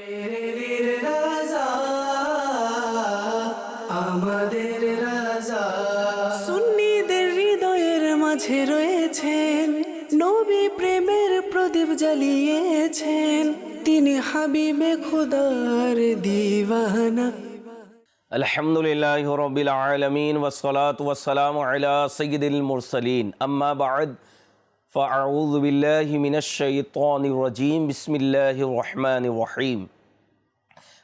পেরের রাজা আমাদের রাজা সুন্নিদের হৃদয়ের মাঝে রয়েছেন নবী প্রেমের প্রদীপ জ্বালিয়েছেন তিনি হাবিবে খুদার দিওয়ানা الحمد لله رب العالمين والصلاة والسلام على سيد المرسلين أما بعد فأعوذ بالله من الشيطان الرجيم بسم الله الرحمن الرحيم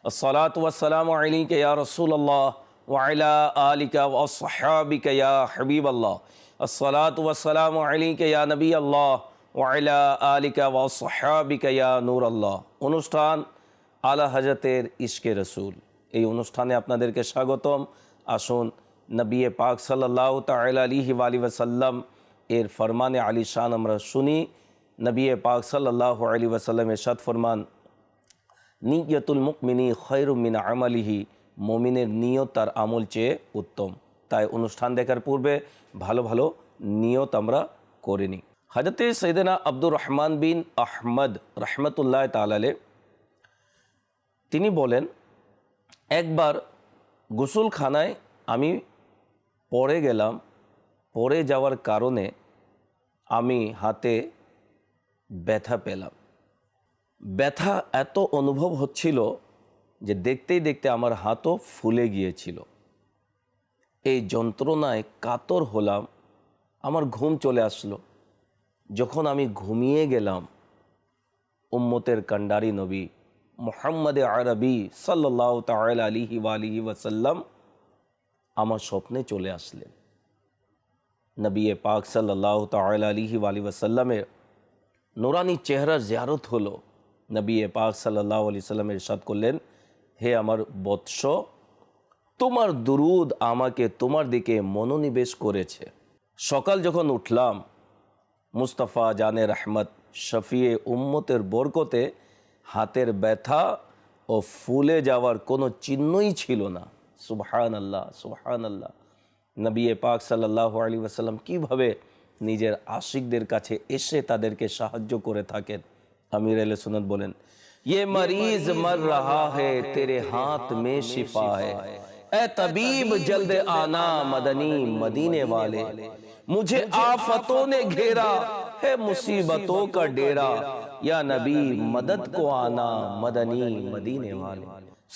الصلاة والسلام عليك يا رسول الله وعلى آلك وأصحابك يا حبيب الله الصلاة والسلام عليك يا نبي الله وعلى آلك وأصحابك يا نور الله অনুষ্ঠান আলা হাজতের ইশকে রসুল এই অনুষ্ঠানে আপনাদেরকে স্বাগতম আসুন নবী পাক সাল্লাহ তাল আলিহি আলী ওয়াসাল্লাম এর ফরমানে আলী শান আমরা শুনি। নবী পাক সাল্লাহ আলী ওয়াসাল্লাম এরশাদ ফরমান, নিয়তুল মুকমিনী খৈরুমিন আমালিহি মমিনের নিয়ত তার আমল চেয়ে উত্তম। তাই অনুষ্ঠান দেখার পূর্বে ভালো ভালো নিয়ত আমরা করে নিই। হাজরতে সৈদানা আব্দুর রহমান বিন আহমদ রহমতুল্লাহ তালালে তিনি বলেন, একবার গোসলখানায় আমি পড়ে গেলাম পড়ে যাওয়ার কারণে আমি হাতে ব্যথা পেলাম। ব্যথা এত অনুভব হচ্ছিল যে দেখতেই দেখতে আমার হাতও ফুলে গিয়েছিল। এই যন্ত্রণায় কাতর হলাম, আমার ঘুম চলে আসলো। যখন আমি ঘুমিয়ে গেলাম, উম্মতের কান্ডারি নবী মোহাম্মদ আরবি সাল্লাহ তাল আলিহি আলিহি ওয়াসাল্লাম আমার স্বপ্নে চলে আসলেন। নবী পাক সাল্লাহ তাল আলিহি আলি ওয়াসাল্লামের নোরানি চেহারার জিয়ারত হলো। নবী পাক সাল্লাহ আলি সাল্লামের সাদ করলেন, হে আমার বৎস, তোমার দুরুদ আমাকে তোমার দিকে মনোনিবেশ করেছে। সকাল যখন উঠলাম, মুস্তাফা জানে রহমত শফিয়ে উম্মতের বরকতে হাতের ব্যথা ও ফুলে যাওয়ার কোনো চিহ্নই ছিল না। সুবহান আল্লাহ সুবহান আল্লাহ নবী পাক সাল্লাহ আলী ওয়াসাল্লাম কীভাবে নিজের আশিকদের কাছে এসে তাদেরকে সাহায্য করে থাকেন আমির আল সুনত বলেন یہ مریض مر رہا ہے، تیرے ہاتھ میں شفا ہے۔ اے طبیب جلد آنا مدنی مدینے والے، مجھے آفتوں نے گھیرا، ہے مصیبتوں کا ڈیرا یا نبی مدد کو آنا مدنی مدینے والے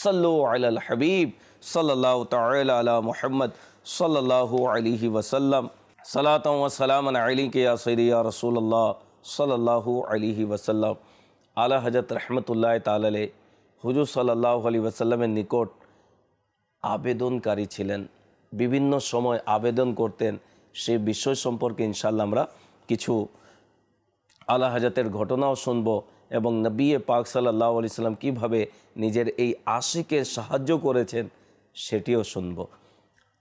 صلو علی الحبیب صلی اللہ تعالی علی محمد صلی اللہ علیہ وسلم صلاۃ و سلام علی کے یا سیدی یا رسول اللہ صلی اللہ علیہ وسلم আলা হজরত রহমতুল্লাহ তালালে হুজুর সাল্লাহ আলী ওয়াসাল্লামের নিকট আবেদনকারী ছিলেন বিভিন্ন সময় আবেদন করতেন সে বিষয় সম্পর্কে ইনশাল্লাহ আমরা কিছু আলা হাজাতের ঘটনাও শুনব এবং নবী পাক সাল্লাহ আলি সাল্লাম কীভাবে নিজের এই আশিকের সাহায্য করেছেন সেটিও শুনব।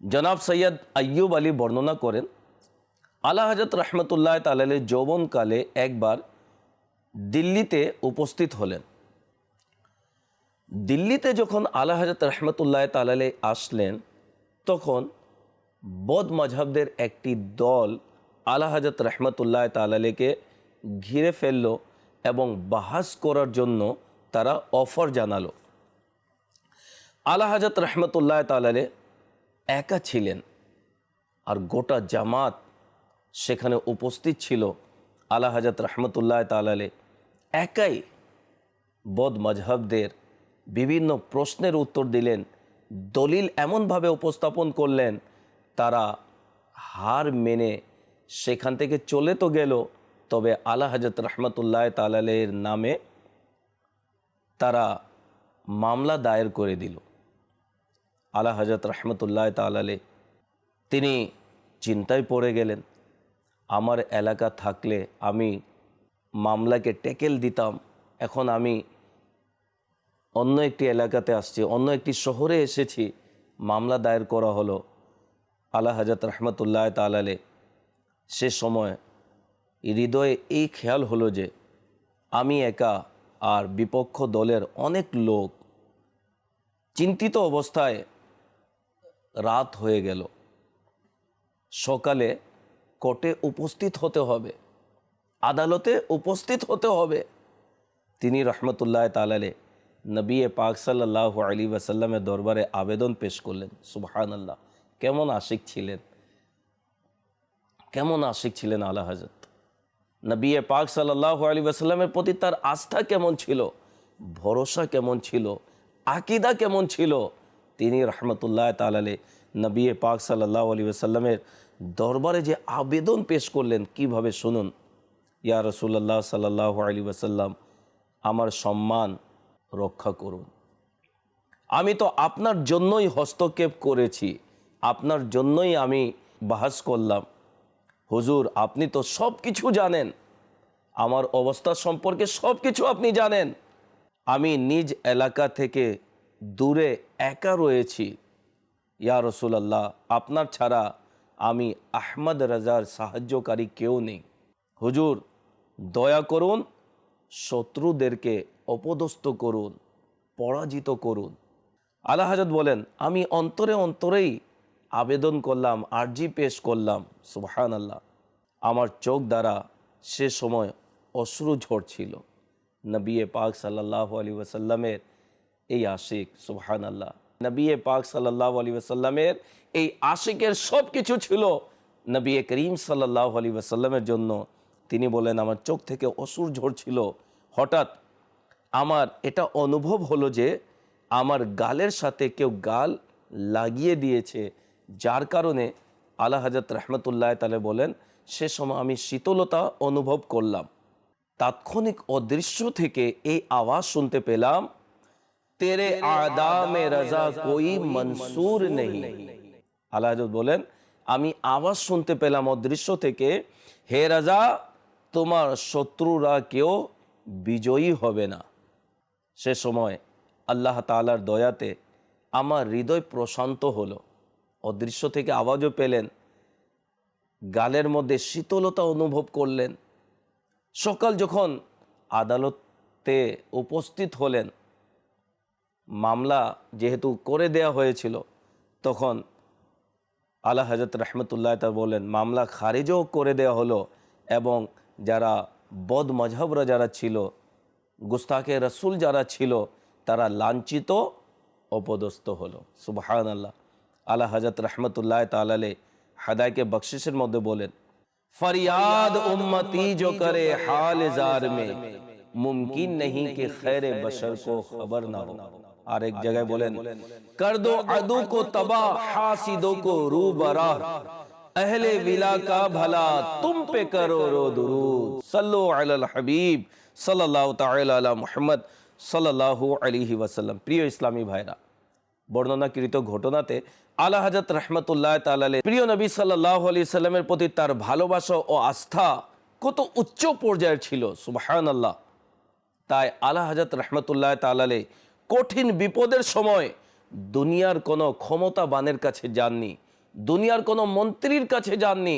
জনাব সৈয়দ আয়্যুব আলী বর্ণনা করেন, আলা হাজরত রহমতুল্লাহ তালালে যৌবনকালে একবার দিল্লিতে উপস্থিত হলেন। দিল্লিতে যখন আলা হজরত রহমতুল্লাহ তালালে আসলেন, তখন বদ মজহবদের একটি দল আলা হজরত রহমতুল্লাহ তালালেকে ঘিরে ফেলল এবং বাহাস করার জন্য তারা অফার জানালো। আলা হজরত রহমতুল্লাহ তালালে একা ছিলেন আর গোটা জামাত সেখানে উপস্থিত ছিল। আলা হজরত রহমতুল্লাহ তালালে একাই বদ মজহবদের বিভিন্ন প্রশ্নের উত্তর দিলেন, দলিল এমনভাবে উপস্থাপন করলেন, তারা হার মেনে সেখান থেকে চলে তো গেল তবে আলা হজরত রহমতুল্লাহ তালালের নামে তারা মামলা দায়ের করে দিল। আলা হজরত রহমতুল্লাহ তালালে তিনি চিন্তায় পড়ে গেলেন, আমার এলাকা থাকলে আমি মামলাকে টেকেল দিতাম, এখন আমি অন্য একটি এলাকাতে আসছি, অন্য একটি শহরে এসেছি, মামলা দায়ের করা হলো। আলা হাজরত রহমতুল্লাহ তালালে সে সময় হৃদয়ে এই খেয়াল হলো যে আমি একা আর বিপক্ষ দলের অনেক লোক চিন্তিত অবস্থায় রাত হয়ে গেল। সকালে কোর্টে উপস্থিত হতে হবে, আদালতে উপস্থিত হতে হবে। তিনি রহমতুল্লাহ তালালে নবী পাক সাল্লাহ আলী ওয়াসাল্লামের দরবারে আবেদন পেশ করলেন। সুবহান আল্লাহ কেমন আশিক ছিলেন? কেমন আশিক ছিলেন আলা হজরত নবী পাক সাল্লাহ আলী ওয়াসাল্লামের প্রতি তার আস্থা কেমন ছিল? ভরসা কেমন ছিল? আকিদা কেমন ছিল? তিনি রহমতুল্লাহ তালালে নবী পাক সাল্লাহ আলী ওয়াসাল্লামের দরবারে যে আবেদন পেশ করলেন, কীভাবে শুনুন? ইয়া রসুল্লাহ সাল্লাহ আলী ওয়াসাল্লাম, আমার সম্মান রক্ষা করুন। আমি তো আপনার জন্যই হস্তক্ষেপ করেছি। আপনার জন্যই আমি বাহাস করলাম। হুজুর, আপনি তো সব কিছু জানেন। আমার অবস্থা সম্পর্কে সব কিছু আপনি জানেন। আমি নিজ এলাকা থেকে দূরে একা রয়েছি। ইয়া রসুলাল্লাহ, আপনার ছাড়া আমি আহমদ রাজার সাহায্যকারী কেউ নেই। হুজুর, দয়া করুন, শত্রুদেরকে অপদস্থ করুন, পরাজিত করুন। আল্লাহ বলেন, আমি অন্তরে অন্তরেই আবেদন করলাম, আর্জি পেশ করলাম সুবহান আল্লাহ আমার চোখ দ্বারা সে সময় অশ্রু ঝরছিল। নবী পাক সাল্লাহ আলী ওয়াসাল্লামের এই আশিক সুবহান আল্লাহ নবী পাক সাল্লাহ আলী ওয়াসাল্লামের এই আশিকের সব কিছু ছিল নবী করিম সাল্লাহ আলী ওয়াসাল্লামের জন্য। তিনি বলেন, আমার চোখ থেকে অসুর ঝরছিল। হঠাৎ আমার এটা অনুভব হলো যে আমার গালের সাথে কেউ গাল লাগিয়ে দিয়েছে। যার কারণে আল্লাহ হাজরত রহমতুল্লাহ তালে বলেন সে সময় আমি শীতলতা অনুভব করলাম। তাৎক্ষণিক অদৃশ্য থেকে এই আওয়াজ শুনতে পেলাম তেরে আদা মে রাজা কই মনসুর নেই আল্লাহ হাজরত বলেন আমি আওয়াজ শুনতে পেলাম অদৃশ্য থেকে হে রাজা তোমার শত্রুরা কেউ বিজয়ী হবে না। সে সময় আল্লাহ তালার দয়াতে আমার হৃদয় প্রশান্ত হলো। অদৃশ্য থেকে আওয়াজও পেলেন। গালের মধ্যে শীতলতা অনুভব করলেন। সকাল যখন আদালতে উপস্থিত হলেন, মামলা যেহেতু করে দেয়া হয়েছিল, তখন আল্লাহ হজরত রহমতুল্লাহ তা বলেন মামলা খারিজও করে দেওয়া হলো এবং যারা বদ মজহবরা যারা ছিল গুস্তাকে রসুল যারা ছিল, তারা লাঞ্ছিত, অপদস্থ হলো। সুবহান আল্লাহ اعلیٰ حضرت رحمت اللہ রহমতুল্লাহ তাআলা আলাইহি کے بخششের مدد বলেন فریاد امتی جو کرے حال زار میں، ممکن نہیں کہ خیر بشر کو خبر نہ ہو۔ اور ایک جگہ بولیں کر دو عدو کو تباہ، حاسدوں کو رو برا اہل ولا کا بھلا تم پہ کرو رو درود صلو علی الحبیب صلی اللہ تعالی علی محمد صلی اللہ علیہ وسلم۔ پریو اسلامی بھائرہ بڑھنونا کیری تو گھوٹونا تے আলা হাজরত রহমতুল্লাহ তালালে প্রিয় নবী সাল্লাহ আলি সাল্লামের প্রতি তার ভালোবাসা ও আস্থা কত উচ্চ পর্যায়ের ছিল সুবাহান আল্লাহ তাই আলা হাজরত রহমতুল্লাহ তালালে কঠিন বিপদের সময় দুনিয়ার কোনো ক্ষমতাবানের কাছে যাননি, দুনিয়ার কোনো মন্ত্রীর কাছে যাননি,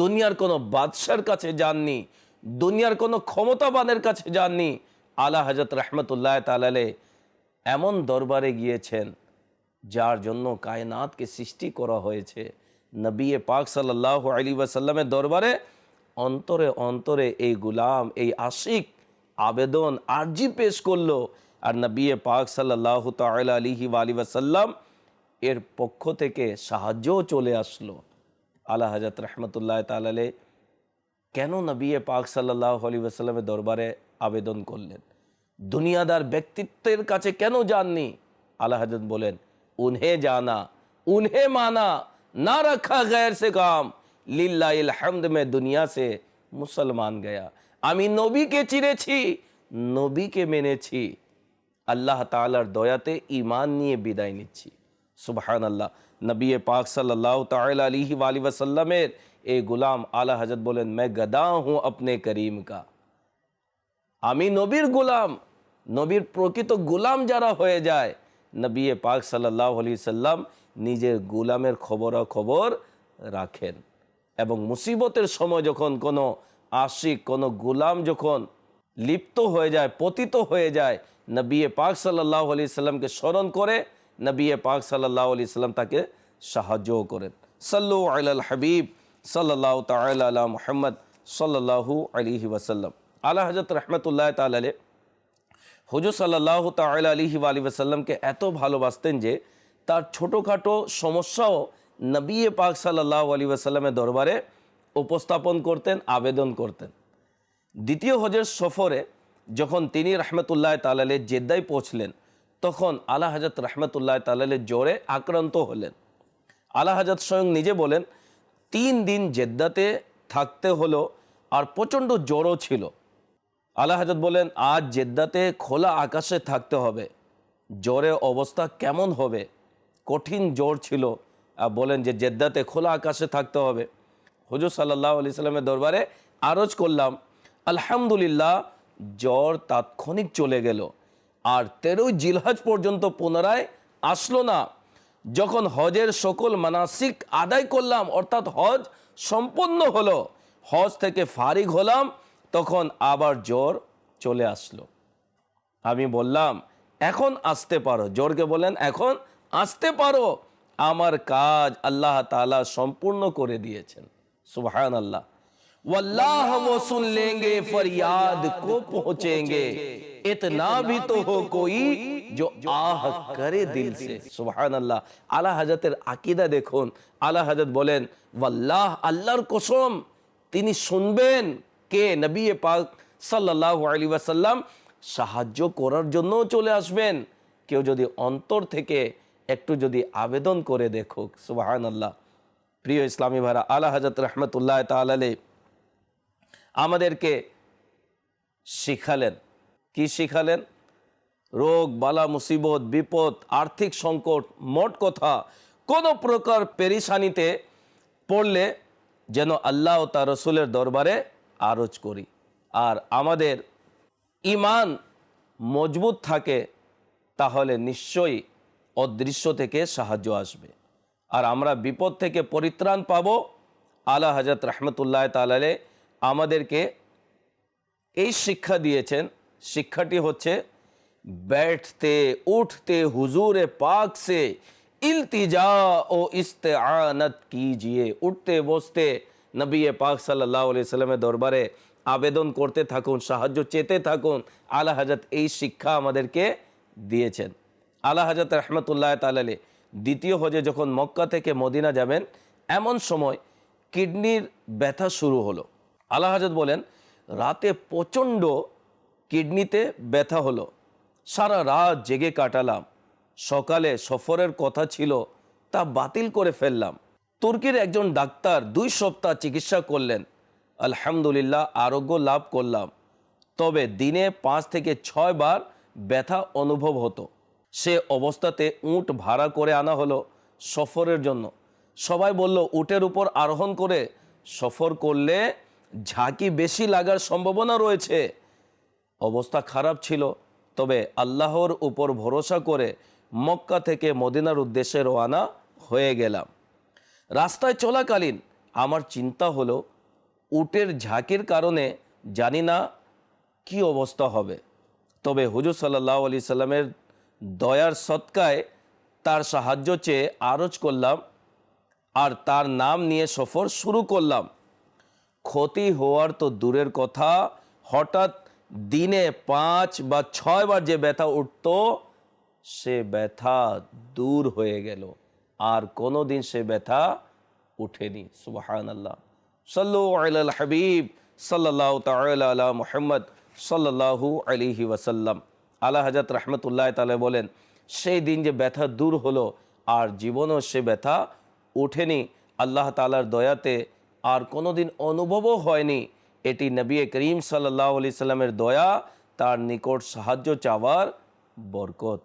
দুনিয়ার কোনো বাদশার কাছে যাননি, দুনিয়ার কোনো ক্ষমতাবানের কাছে যাননি। আলা হজরত রহমতুল্লাহ তালালে এমন দরবারে গিয়েছেন যার জন্য কায়নাতকে সৃষ্টি করা হয়েছে। নবী পাক সাল্লাহ আলী ওয়াসাল্লামের দরবারে অন্তরে অন্তরে এই গুলাম, এই আশিক আবেদন, আর্জি পেশ করল। আর নবী পাক সাল্লাহ তাল আলিহি আলী ওয়াসাল্লাম এর পক্ষ থেকে সাহায্যও চলে আসলো। আল্লাহ হজরত রহমতুল্লাহ তালালে কেন নবী পাক সাল্লাহ আলী ওয়াসাল্লামের দরবারে আবেদন করলেন? দুনিয়াদার ব্যক্তিত্বের কাছে কেন যাননি? আল্লাহ বলেন उन्हें जाना, उन्हें माना, ना रखा गैर से काम। লিল্লাহমদ মে দুনিয়া সে মুসলমান গয়া আমি নবীকে চিনেছি নবীকে মেনেছি আল্লাহ তালার দয়াতে ইমান নিয়ে বিদায় নিচ্ছি সুবহান আল্লাহ নবী পাক সাল্লাহ তাল আলহি আলী ওসাল্লামের এ গুলাম আলা হজরত বলেন মে গদা হুঁ আপনি করিম কা আমি নবীর গুলাম নবীর প্রকৃত গুলাম যারা হয়ে যায় নবী পাক সাল্লাহ আলি সাল্লাম নিজের গোলামের খবরাখবর রাখেন। এবং মুসিবতের সময় যখন কোনো আশিক, কোনো গোলাম যখন লিপ্ত হয়ে যায়, পতিত হয়ে যায়, নবী পাক সাল্লাহ আলি সাল্লামকে স্মরণ করে নবী পাক সাল্লাহ আলি সাল্লাম তাকে সাহায্যও করেন। সাল্লু আল হাবিব সাল্লাহ তাল মোহাম্মদ সাল্লাহু আলিহি ওয়াসাল্লাম। আল্লাহ হজরত রহমতুল্লাহ তালে হুজুর সাল্লাহ তাল আলহি আলী সাল্লামকে এত ভালোবাসতেন যে তার ছোটোখাটো সমস্যাও নবী পাক সাল্লাহ আলী সাল্লামের দরবারে উপস্থাপন করতেন, আবেদন করতেন। দ্বিতীয় হজের সফরে যখন তিনি রহমতুল্লাহ তালালে জেদ্দায় পৌঁছলেন, তখন আলা হজরত রহমতুল্লাহ তালালে জ্বরে আক্রান্ত হলেন। আলা হজরত স্বয়ং নিজে বলেন, তিন দিন জেদ্দাতে থাকতে হলো আর প্রচণ্ড জ্বরও ছিল। আলা হজরত বলেন, আজ জেদ্দাতে খোলা আকাশে থাকতে হবে। জ্বরে অবস্থা কেমন হবে? কঠিন জ্বর ছিল। আর বলেন যে, জেদ্দাতে খোলা আকাশে থাকতে হবে। হুজুর সাল্লাহ আলি সাল্লামের দরবারে আরজ করলাম, আলহামদুলিল্লাহ, জ্বর তাৎক্ষণিক চলে গেল। আর তেরোই জিলহাজ পর্যন্ত পুনরায় আসলো না। যখন হজের সকল মানাসিক আদায় করলাম, অর্থাৎ হজ সম্পন্ন হলো, হজ থেকে ফারিক হলাম তখন আবার জ্বর চলে আসলো। আমি বললাম, এখন আসতে পারো। জ্বরকে বলেন এখন আসতে পারো। আমার কাজ আল্লাহ তালা সম্পূর্ণ করে দিয়েছেন। সুহান আল্লাহ واللہ ہم وہ سن لیں আলা হাজাতের আকিদা দেখুন। আলা বলেন আল্লাহর কসম, তিনি শুনবেন কে নবী পাক সাল্লাল্লাহু আলাইহি ওয়াসাল্লাম সাহায্য করার জন্য চলে আসবেন? কেউ যদি অন্তর থেকে একটু যদি আবেদন করে দেখুক সুবাহান আল্লাহ প্রিয় ইসলামী ভাইরা, আলা হাজরত রহমতুল্লাহ তালে আমাদেরকে শিখালেন। কি শিখালেন? রোগ, বালা, মুসিবত, বিপদ, আর্থিক সংকট, মোট কথা, কোনো প্রকার পেরিসানিতে পড়লে যেন আল্লাহ ও তার রসুলের দরবারে আরজ করি আর আমাদের ইমান মজবুত থাকে তাহলে নিশ্চয়ই অদৃশ্য থেকে সাহায্য আসবে আর আমরা বিপদ থেকে পরিত্রাণ পাব আলা হজরত রহমতুল্লাহ তালালে আমাদেরকে এই শিক্ষা দিয়েছেন শিক্ষাটি হচ্ছে बैठते उठते हुजूर पाक से इल्तिजा ও ইস্তেআনাত कीजिए উঠতে বসতে নবী পাক সাল্লাল্লাহু আলাইহি সাল্লামের দরবারে আবেদন করতে থাকুন, সাহায্য চেতে থাকুন। আলা হজরত এই শিক্ষা আমাদেরকে দিয়েছেন। আলা হজরত রহমতুল্লাহ তালালে দ্বিতীয় হজে যখন মক্কা থেকে মদিনা যাবেন, এমন সময় কিডনির ব্যথা শুরু হলো। আলা হজরত বলেন, রাতে প্রচণ্ড কিডনিতে ব্যথা হলো। সারা রাত জেগে কাটালাম। সকালে সফরের কথা ছিল, তা বাতিল করে ফেললাম। তুর্কির একজন ডাক্তার দুই সপ্তাহ চিকিৎসা করলেন। আলহামদুলিল্লাহ, আরোগ্য লাভ করলাম। তবে দিনে পাঁচ থেকে ছয় বার ব্যথা অনুভব হতো। সে অবস্থাতে উট ভাড়া করে আনা হলো সফরের জন্য। সবাই বলল, উটের উপর আরোহণ করে সফর করলে ঝাঁকি বেশি লাগার সম্ভাবনা রয়েছে। অবস্থা খারাপ ছিল, তবে আল্লাহর উপর ভরসা করে মক্কা থেকে মদিনার উদ্দেশ্যে রওয়ানা হয়ে গেলাম। রাস্তায় চলাকালীন আমার চিন্তা হলো, উটের ঝাঁকের কারণে জানি না কি অবস্থা হবে। তবে হুজুর সাল্লাহ আলি সাল্লামের দয়ার সৎকায় তার সাহায্য চেয়ে আরজ করলাম আর তার নাম নিয়ে সফর শুরু করলাম। ক্ষতি হওয়ার তো দূরের কথা, হঠাৎ দিনে পাঁচ বা ছয় বার যে ব্যথা উঠত, সে ব্যথা দূর হয়ে গেল। আর কোনো দিন সে ব্যথা উঠেনি। সুবাহান আল্লাহ সাল্লু আল হাবিব সাল্লাহ তালা মোহাম্মদ সাল্লাহু আলিহি ওয়াসাল্লাম। আল্লাহ হাজরত রহমতুল্লাহ তালে বলেন, সেই দিন যে ব্যথা দূর হলো, আর জীবনও সে ব্যথা উঠেনি, আল্লাহ তালার দয়াতে আর কোনো দিন অনুভবও হয়নি। এটি নবী করিম সাল্লাহ আলি সাল্লামের দয়া, তার নিকট সাহায্য চাওয়ার বরকত।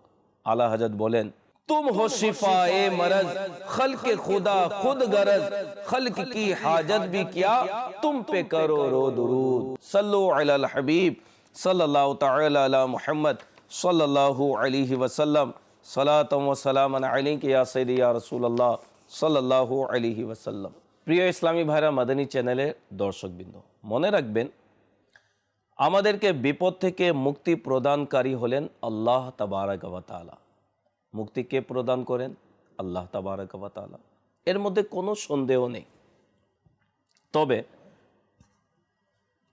আলা হজরত বলেন تم ہو شفائے مرض، خلق خدا خود غرض، خلق کی حاجت بھی کیا، تم پہ کرو رو درود۔ صلو علی الحبیب، صلی اللہ تعالی علی محمد، صلی اللہ علیہ وسلم۔ صلاة و سلام علیک یا سید یا رسول اللہ، صلی اللہ علیہ وسلم۔ প্রিয় ইসলামী ভাইরা মাদানী চ্যানেলের দর্শকবৃন্দ মনে রাখবেন আমাদেরকে বিপদ থেকে মুক্তি প্রদানকারী হলেন اللہ تبارک و تعالی۔ মুক্তি কে প্রদান করেন আল্লাহ তাবারাক ওয়া তাআলা। এর মধ্যে কোনো সন্দেহ নেই। তবে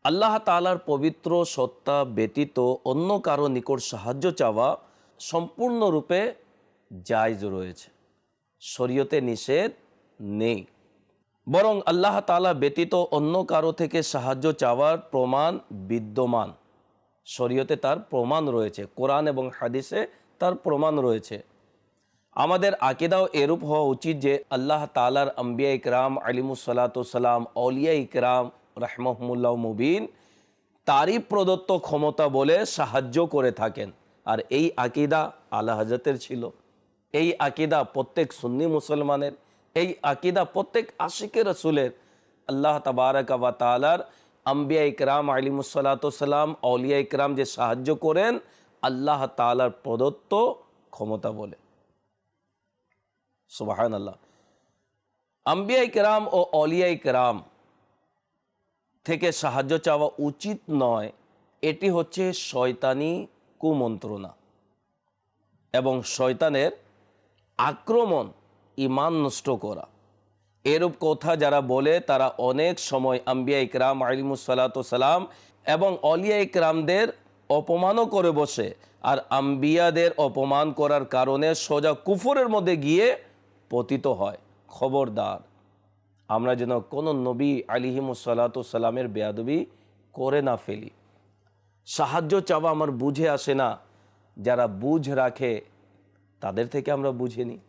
আল্লাহ তালার পবিত্র সত্তা ব্যতীত অন্য কারও নিকট সাহায্য চাওয়া সম্পূর্ণরূপে জায়জ রয়েছে। শরীয়তে নিষেধ নেই। বরং আল্লাহ তালা ব্যতীত অন্য কারও থেকে সাহায্য চাওয়ার প্রমাণ বিদ্যমান। শরীয়তে তার প্রমাণ রয়েছে। কোরআন এবং হাদিসে তার প্রমাণ রয়েছে। আমাদের আকিদাও এরূপ হওয়া উচিত যে আল্লাহ তালার আম্বিয়া ইকরাম আলিমুসাল্লাতাম অলিয়া ইকরাম, রাহমহমুল্লাহ মুবিন তারই প্রদত্ত ক্ষমতা বলে সাহায্য করে থাকেন। আর এই আকিদা আল্লাহ হাজতের ছিল। এই আকিদা প্রত্যেক সুন্নি মুসলমানের, এই আকিদা প্রত্যেক আশিকের রসুলের, আল্লাহ তাবারক বা তালার আম্বিয়া ইকরাম আলিমুসাল্লাতাম অলিয়া ইকরাম যে সাহায্য করেন, আল্লাহ তালার প্রদত্ত ক্ষমতা বলে। সুবাহান আল্লাহ আম্বিয়া ইকরাম ও অলিয়া ইকরাম থেকে সাহায্য চাওয়া উচিত নয়, এটি হচ্ছে শয়তানি কুমন্ত্রণা এবং শয়তানের আক্রমণ ইমান নষ্ট করা। এরূপ কথা যারা বলে, তারা অনেক সময় আম্বিয়া ইকরাম আলিমুসাল্লাতাম এবং অলিয়া ইকরামদের অপমানও করে বসে, আর আম্বিয়াদের অপমান করার কারণে সোজা কুফরের মধ্যে গিয়ে পতিত হয়, খবরদার। আমরা যেন কোনো নবী আলিহিমুসাল্লাতামের বেয়াদবি করে না ফেলি। সাহায্য চাওয়া আমার বুঝে আসে না। যারা বুঝ রাখে, তাদের থেকে আমরা বুঝে নিই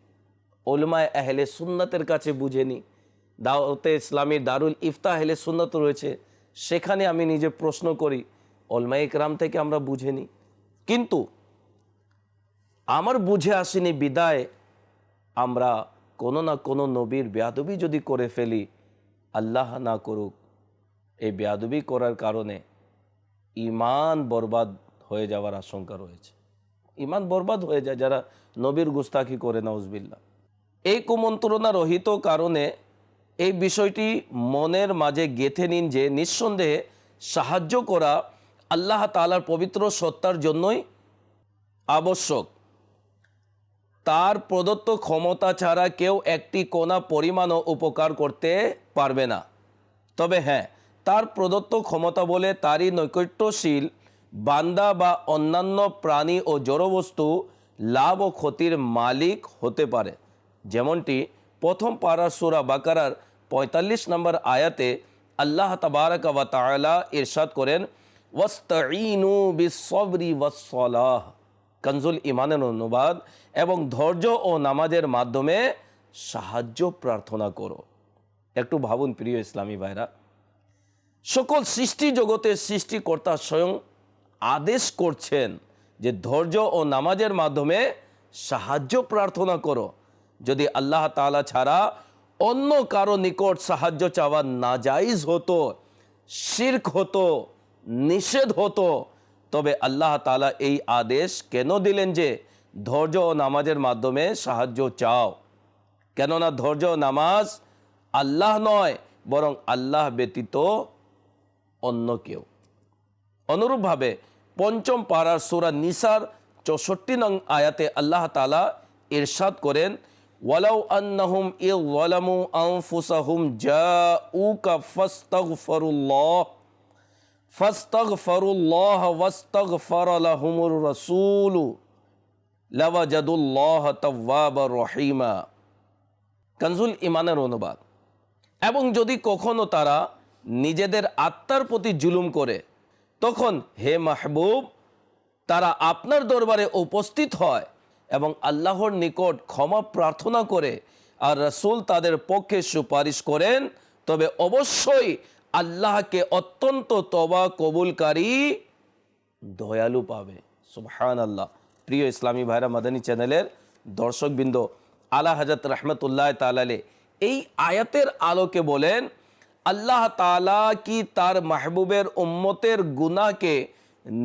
ওলমায় আহলে সুন্নাতের কাছে বুঝে নিই দাওতে ইসলামীর দারুল ইফতা আহলে সুন্নত রয়েছে, সেখানে আমি নিজে প্রশ্ন করি ওলমা ইকরাম থেকে আমরা বুঝে নিই কিন্তু আমার বুঝে আসেনি বিদায়, আমরা কোনো না কোনো নবীর বেয়াদবি যদি করে ফেলি, আল্লাহ না করুক। এই বেয়াদবি করার কারণে ইমান বরবাদ হয়ে যাওয়ার আশঙ্কা রয়েছে। ইমান বরবাদ হয়ে যায় যারা নবীর গুস্তাখি করে নাউজবিল্লা এই কুমন্ত্রণা রহিত কারণে এই বিষয়টি মনের মাঝে গেথে নিন যে নিঃসন্দেহে সাহায্য করা আল্লাহ তালার পবিত্র সত্তার জন্যই আবশ্যক। তার প্রদত্ত ক্ষমতা ছাড়া কেউ একটি কোনা পরিমাণও উপকার করতে পারবে না। তবে হ্যাঁ তার প্রদত্ত ক্ষমতা বলে তারই নৈকট্যশীল বান্দা বা অন্যান্য প্রাণী ও জড়বস্তু লাভ ও ক্ষতির মালিক হতে পারে। যেমনটি প্রথম পাড়ার সুরা বাকারার পঁয়তাল্লিশ নম্বর আয়াতে আল্লাহ তাবারক ওয়া তাআলা ইরশাদ করেন, ওয়াস্তাঈনু বিসসবরি ওয়াসসালাহ। কনজুল ইমানের অনুবাদ এবং ধৈর্য ও নামাজের মাধ্যমে সাহায্য প্রার্থনা করো। একটু ভাবুন প্রিয় ইসলামী ভাইরা। সকল সৃষ্টি জগতের সৃষ্টিকর্তা স্বয়ং আদেশ করছেন যে ধৈর্য ও নামাজের মাধ্যমে সাহায্য প্রার্থনা করো। যদি আল্লাহ তাআলা ছাড়া অন্য কারও নিকট সাহায্য চাওয়া নাজাইজ হতো, শির্ক হতো, নিষেধ হতো তবে আল্লাহ তালা এই আদেশ কেন দিলেন যে ধৈর্য ও নামাজের মাধ্যমে সাহায্য চাও? কেননা ধৈর্য নামাজ আল্লাহ নয়, বরং আল্লাহ ব্যতীত অন্য কেউ। অনুরূপভাবে পঞ্চম পাড়ার সুরা নিসার চৌষট্টি নং আয়াতে আল্লাহ তালা ইরশাদ করেন, ওয়ালাউ আন্নাহুম ইল ওয়ালামু আনফুসাহুম জাউকা ফাস্তাগফিরুল্লাহ। লাহুমুর রাসূল রহিমা। কনজুল ইমানের অনুবাদ। এবং যদি কখনো তারা নিজেদের আত্মার প্রতি জুলুম করে, তখন হে মাহবুব, তারা আপনার দরবারে উপস্থিত হয় এবং আল্লাহর নিকট ক্ষমা প্রার্থনা করে আর রসুল তাদের পক্ষে সুপারিশ করেন। তবে অবশ্যই আল্লাহকে অত্যন্ত তবা কবুলকারী দয়ালু পাবে। সুবহান আল্লাহ প্রিয় ইসলামী ভাইরা, মাদানী চ্যানেলের দর্শকবৃন্দ, আলা হাজরত রহমতুল্লাহ তালালে এই আয়াতের আলোকে বলেন, আল্লাহ তালা কি তার মাহবুবের উম্মতের গুনাহকে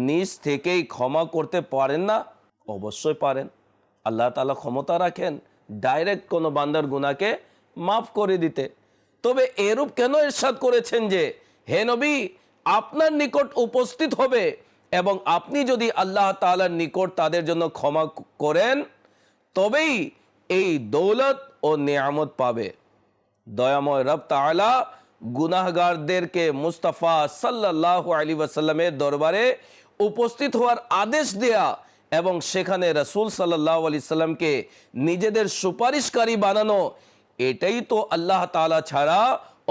নিজ থেকেই ক্ষমা করতে পারেন না? অবশ্যই পারেন। আল্লাহ তালা ক্ষমতা রাখেন, ডাইরেক্ট কোনো বান্দার গুনাহকে মাফ করে দিতে। তবে এরূপ কেন ইরশাদ করেছেন যে, হে নবী, আপনার নিকট উপস্থিত হবে এবং আপনি যদি আল্লাহ তাআলার নিকট তাদের জন্য ক্ষমা করেন, তবেই এই দৌলত ও নিয়ামত পাবে। দয়াময় রব তাআলা গুনাহগারদেরকে মুস্তাফা সাল্লাহ আলী ওয়াসাল্লামের দরবারে উপস্থিত হওয়ার আদেশ দেয়া এবং সেখানে রসুল সাল্লাহ আলি সাল্লামকে নিজেদের সুপারিশকারী বানানো এটাই তো আল্লাহ তালা ছাড়া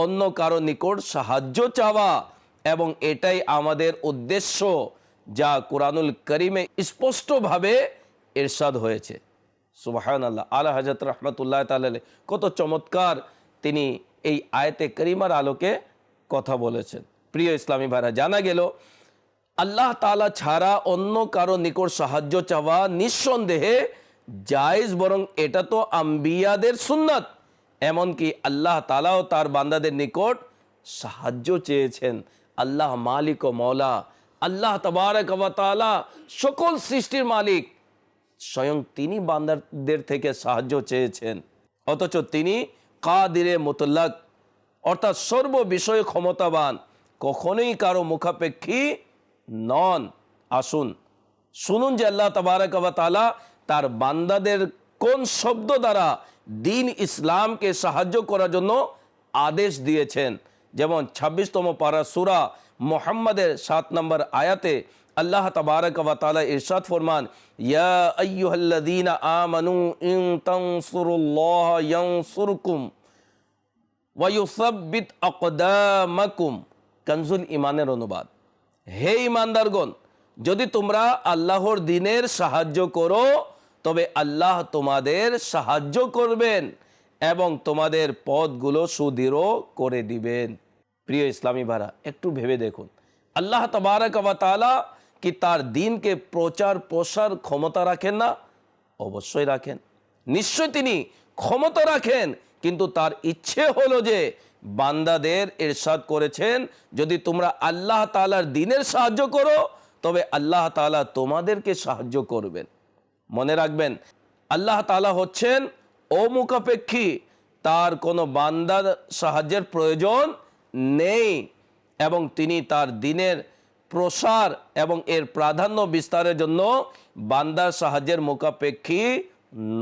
অন্য কারও নিকট সাহায্য চাওয়া এবং এটাই আমাদের উদ্দেশ্য যা কোরআনুল করিমে স্পষ্টভাবে এরশাদ হয়েছে। সুবাহান আল্লাহ আলা হজরত রহমতুল্লাহ তাল্লাহ কত চমৎকার তিনি এই আয়তে করিমার আলোকে কথা বলেছেন। প্রিয় ইসলামী ভাইরা, জানা গেল, আল্লাহ তালা ছাড়া অন্য কারও নিকট সাহায্য চাওয়া নিঃসন্দেহে জায়েজ, বরং এটা তো আম্বিয়াদের সুন্নাত। এমনকি আল্লাহ তালাও তার বান্দাদের নিকট সাহায্য চেয়েছেন। আল্লাহ মালিক ও মৌলা আল্লাহ তবারক তাআলা সকল সৃষ্টির মালিক, স্বয়ং তিনি বান্দাদের থেকে সাহায্য চেয়েছেন। অথচ তিনি কাদিরে মুতল্লাক অর্থাৎ সর্ব বিষয়ে ক্ষমতাবান, কখনোই কারও মুখাপেক্ষী নন। আসুন, শুনুন যে আল্লাহ তবারক তাআলা তার বান্দাদের কোন শব্দ দ্বারা দিন ইসলামকে সাহায্য করার জন্য আদেশ দিয়েছেন। যেমন ছাব্বিশতম পারা সুরা মোহাম্মদের সাত নম্বর আয়াতে আল্লাহ তবারক ইরশাদ ফরমান, ইয়া আমানু ইন ইমানের অনুবাদ। হে ইমানদারগণ যদি তোমরা আল্লাহর দিনের সাহায্য করো তবে আল্লাহ তোমাদের সাহায্য করবেন এবং তোমাদের পদগুলো সুদৃঢ় করে দিবেন। প্রিয় ইসলামী ভাড়া একটু ভেবে দেখুন। আল্লাহ তবারক ওয়া কি তার দিনকে প্রচার প্রসার ক্ষমতা রাখেন না? অবশ্যই রাখেন। নিশ্চয় তিনি ক্ষমতা রাখেন, কিন্তু তার ইচ্ছে হলো যে বান্দাদের এরশাদ করেছেন। যদি তোমরা আল্লাহ তাআলার দিনের সাহায্য করো, তবে আল্লাহ তাআলা তোমাদেরকে সাহায্য করবেন। মনে রাখবেন, আল্লাহ তাআলা হচ্ছেন অমুখাপেক্ষী। তার কোনো বান্দার সাহায্যের প্রয়োজন নেই এবং তিনি তার দিনের প্রসার এবং এর প্রাধান্য বিস্তারের জন্য বান্দার সাহায্যের মুখাপেক্ষী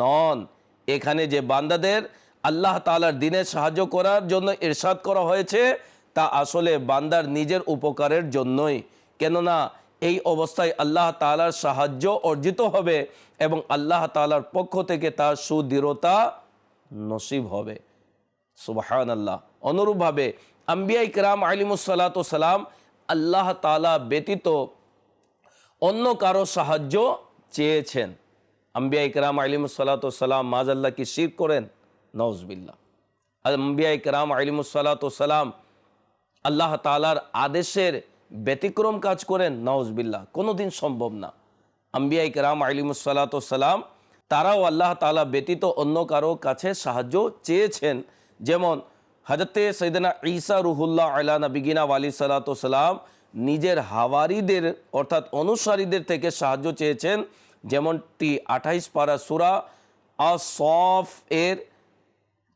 নন। এখানে যে বান্দাদের আল্লাহ তাআলার দিনের সাহায্য করার জন্য ইরশাদ করা হয়েছে, তা আসলে বান্দার নিজের উপকারের জন্যই। কেননা এই অবস্থায় আল্লাহ তাআলার সাহায্য অর্জিত হবে এবং আল্লাহ তাআলার পক্ষ থেকে তার সুদৃঢ়তা নসিব হবে। সুবাহান আল্লাহ অনুরূপভাবে আম্বিয়া ইকরাম আলিমুসাল্লাত সালাম আল্লাহ তালা ব্যতীত অন্য কারও সাহায্য চেয়েছেন। আম্বিয়া ইকরাম আলিমুসাল্লাত সালাম মাজ আল্লাহ কি শির করেন? নওজবিল্লা আম্বিয়া ইকরাম আলিমুসাল্লাত সালাম আল্লাহ তালার আদেশের ব্যতিক্রম কাজ করেন নওজবিল্লা কোনোদিন সম্ভব না। আম্বিয়া ইকরাম আলিমুসাল্লাত সালাম তারাও আল্লাহ তালা ব্যতীত অন্য কারও কাছে সাহায্য চেয়েছেন। যেমন হাজরতে সৈদনা ঈসা রুহুল্লাহ আল্লাহ আলী সালাম নিজের হাওয়ারিদের, অর্থাৎ অনুসারীদের থেকে সাহায্য চেয়েছেন। যেমনটি আঠাইশ পারা সুরা আসফ এর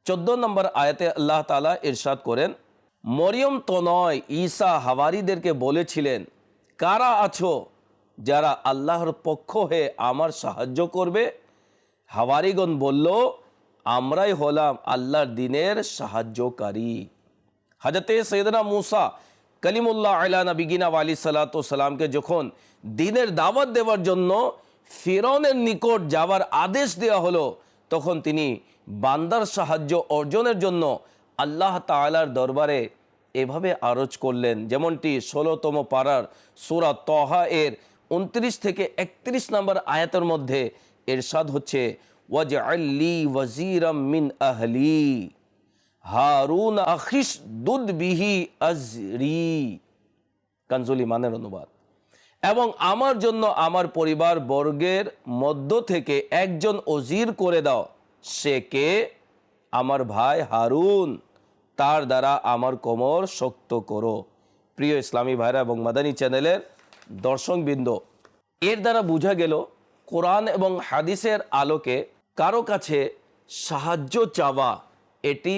চোদ্দ নম্বর আয়াতে আল্লাহ তালা ইরশাদ করেন মরিয়ম তো নয়, ঈসা হাওয়ারিদেরকে বলেছিলেন, কারা আছো যারা আল্লাহর পক্ষ হয়ে আমার সাহায্য করবে? হাওয়ারিগণ বলল, আমরাই হলাম আল্লাহর দিনের সাহায্যকারী। হাজরতে সৈয়দনা মুসা কলিমুল্লাহ আলা নবিগিনা আলী সালাতামকে যখন দিনের দাওয়াত দেওয়ার জন্য ফিরনের নিকট যাওয়ার আদেশ দেওয়া হলো, তখন তিনি বান্দার সাহায্য অর্জনের জন্য আল্লাহ তালার দরবারে এভাবে আরজ করলেন, যেমনটি ষোলোতম পাড়ার সুরা তহা এর উনত্রিশ থেকে একত্রিশ নম্বর আয়াতের মধ্যে এরশাদ হচ্ছে ওয়াজ আল্লি ওয়াজিরম মিন আহলি, হারুন আখিস দুধ আজরি। কানজুল ইমানের অনুবাদ। এবং আমার জন্য আমার পরিবার বর্গের মধ্য থেকে একজন অজির করে দাও, সে কে? আমার ভাই হারুন। তার দ্বারা আমার কোমর শক্ত করো। প্রিয় ইসলামী ভাইরা এবং মাদানী চ্যানেলের দর্শকবৃন্দ, এর দ্বারা বোঝা গেল কোরআন এবং হাদিসের আলোকে কারও কাছে সাহায্য চাওয়া এটি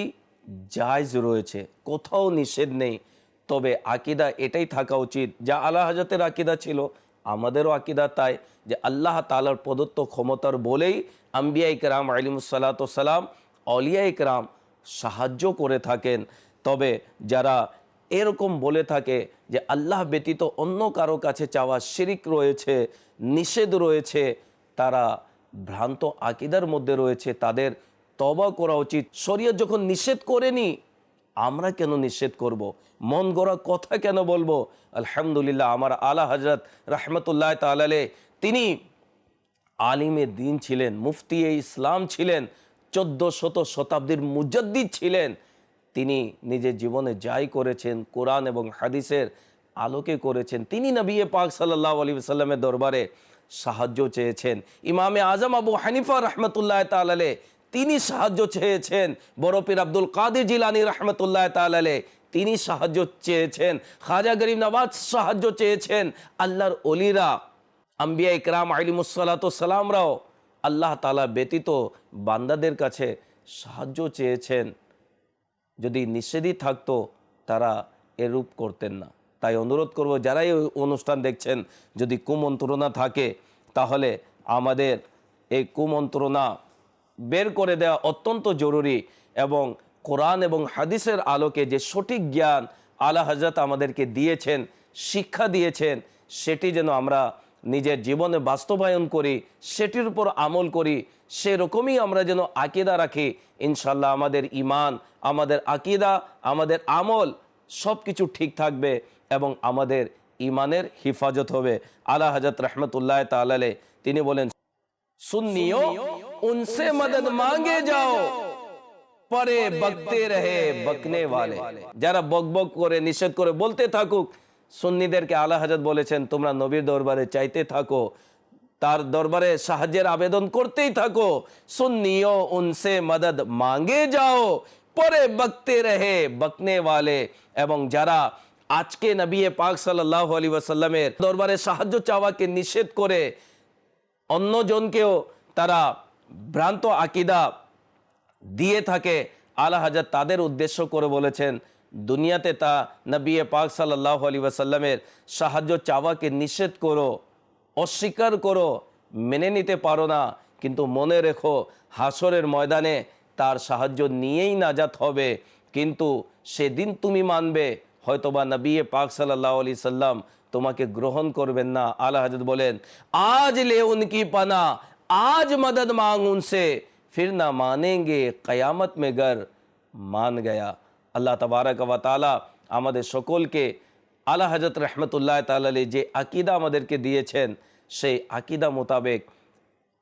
জায়জ রয়েছে, কোথাও নিষেধ নেই। তবে আকিদা এটাই থাকা উচিত, যা আল্লাহ হাজাতের আকিদা ছিল, আমাদেরও আকিদা তাই, যে আল্লাহ তালার প্রদত্ত ক্ষমতার বলেই আম্বিয়া ইকরাম আলিমুসাল্লাত সালাম, অলিয়া ইকরাম সাহায্য করে থাকেন। তবে যারা এরকম বলে থাকে যে আল্লাহ ব্যতীত অন্য কারও কাছে চাওয়া শিরিক রয়েছে, নিষেধ রয়েছে, তারা ভ্রান্ত আকিদার মধ্যে রয়েছে, তাদের তবা করা উচিত। শরীয়ত যখন নিষেধ করেনি, আমরা কেন নিষেধ করব। মন গড়া কথা কেন বলব? আলহামদুলিল্লাহ, আমার আলা হজরত রহমতুল্লাহ তালালে তিনি আলিমে দিন ছিলেন, মুফতি ইসলাম ছিলেন চোদ্দ শত শতাব্দীর মুজদ্দিদ ছিলেন। তিনি নিজের জীবনে যাই করেছেন, কোরআন এবং হাদিসের আলোকে করেছেন। তিনি নবিয়ে পাক সাল্লাহ আলী সাল্লামের দরবারে সাহায্য চেয়েছেন। ইমামে আজম আবু হানিফা রহমতুল্লাহ তালালে তিনি সাহায্য চেয়েছেন। বরফির আব্দুল কাদের জিলানি রহমতুল্লাহ তালালে তিনি সাহায্য চেয়েছেন। খাজা গরিব নওয়াজ সাহায্য চেয়েছেন। আল্লাহর অলিরা আম্বিয়া ইকরাম আলিমুসালাত সালামরাও আল্লাহ তালা ব্যতীত বান্দাদের কাছে সাহায্য চেয়েছেন। যদি নিষেধই থাকতো, তারা এরূপ করতেন না। তাই অনুরোধ করব, যারাই এই অনুষ্ঠান দেখছেন, যদি কুমন্ত্রণা থাকে, তাহলে আমাদের এই কুমন্ত্রণা বের করে দেওয়া অত্যন্ত জরুরি এবং কোরআন এবং হাদিসের আলোকে যে সঠিক জ্ঞান আলা হজরত আমাদেরকে দিয়েছেন, শিক্ষা দিয়েছেন, সেটি যেন আমরা নিজের জীবনে বাস্তবায়ন করি, সেটির উপর আমল করি, সেরকমই আমরা যেন আকিদা রাখি। ইনশাল্লাহ আমাদের ইমান আমাদের আকিদা, আমাদের আমল সব কিছু ঠিক থাকবে এবং আমাদের ইমানের হিফাজত হবে। আলা হাজরত রহমতুল্লাহ তালে তিনি বলেন, সুন্নিও উনসে মদন মাঙ্গে যাও, পরে বকতে রে বকনে যারা বক বক করে, নিষেধ করে বলতে থাকুক সুন্নিদেরকে আলা হাজত বলেছেন, তোমরা নবীর দরবারে চাইতে থাকো, তার দরবারে সাহায্যের আবেদন করতেই থাকো। সুন্নিও উনসে মদদ মাঙ্গে যাও, পরে বকতে রহে বকনে ওয়ালে। এবং যারা আজকে নবী পাক সাল্লাহ আলী ওয়াসাল্লামের দরবারে সাহায্য চাওয়াকে নিষেধ করে, অন্যজনকেও তারা ভ্রান্ত আকিদা দিয়ে থাকে, আলা হাজার তাদের উদ্দেশ্য করে বলেছেন দুনিয়াতে তা নবী পাক সাল্লাহ আলী ওয়াসাল্লামের সাহায্য চাওয়াকে নিষেধ করো, অস্বীকার করো, মেনে নিতে পারো না। কিন্তু মনে রেখো হাসরের ময়দানে তার সাহায্য নিয়েই নাজাত হবে। কিন্তু সেদিন তুমি মানবে, হয়তোবা নবী পাক সাল্লাহ আলি সাল্লাম তোমাকে গ্রহণ করবেন না। আল্লাহ হাজত বলেন, আজ লে উনকি পানা, আজ মদদ মাং উনসে ফির না মানেঙ্গে, কয়ামত মে গর মান গয়া। আল্লাহ তবারক ওয়া তাআলা আমাদের সকলকে আলা হজরত রহমতুল্লাহ তাআলা যে আকিদা আমাদেরকে দিয়েছেন, সেই আকিদা মোতাবেক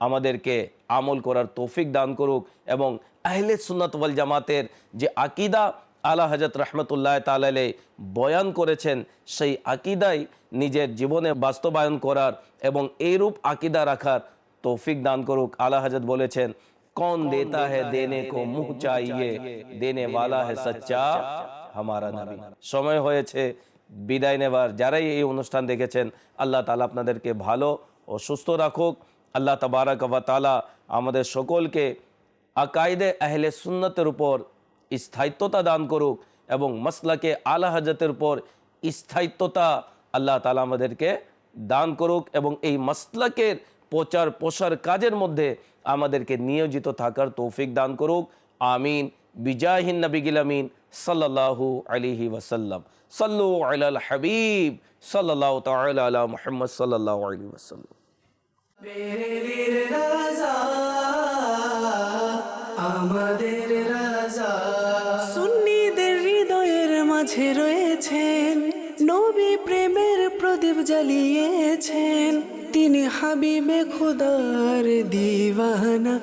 আমাদেরকে আমল করার তৌফিক দান করুক এবং আহলে ওয়াল জামাতের যে আকিদা আলা হজরত রহমতুল্লাহ তালালে বয়ান করেছেন, সেই আকিদাই নিজের জীবনে বাস্তবায়ন করার এবং এইরূপ আকিদা রাখার তৌফিক দান করুক। আলা হজরত বলেছেন कौन देता है देने को मुंह चाहिए? देने वाला है सच्चा हमारा नबी। সময় হয়েছে বিদায় নেবার যারাই এই অনুষ্ঠান দেখেছেন আল্লাহ তালা আপনাদেরকে ভালো ও সুস্থ রাখুক। আল্লাহ তবারক ওয়া তালা আমাদের সকলকে আকায়দে আহলে সুন্নতের উপর স্থায়িত্বতা দান করুক এবং মসলাকে আলা হাজতের উপর স্থায়িত্বতা আল্লাহ তালা আমাদেরকে দান করুক এবং এই মসলাকের প্রচার প্রসার কাজের মধ্যে আমাদেরকে নিয়োজিত থাকার তৌফিক দান করুক। আমিন। বিজাহিন নবিগিল আমিন। সাল্লাহু আলিহি ওয়াসাল্লাম। সাল্লু আলাল হাবিব। সাল্লাহ আলা মুহাম্মদ সাল্লাল্লাহু আলাইহি ওয়াসাল্লাম। আমাদের রাজা। সুন্নিদের হৃদয়ের মাঝে রয়েছেন, নবী প্রেমের প্রদীপ জ্বালিয়েছেন। তিনি হাবিবে খুদার দিওয়ানা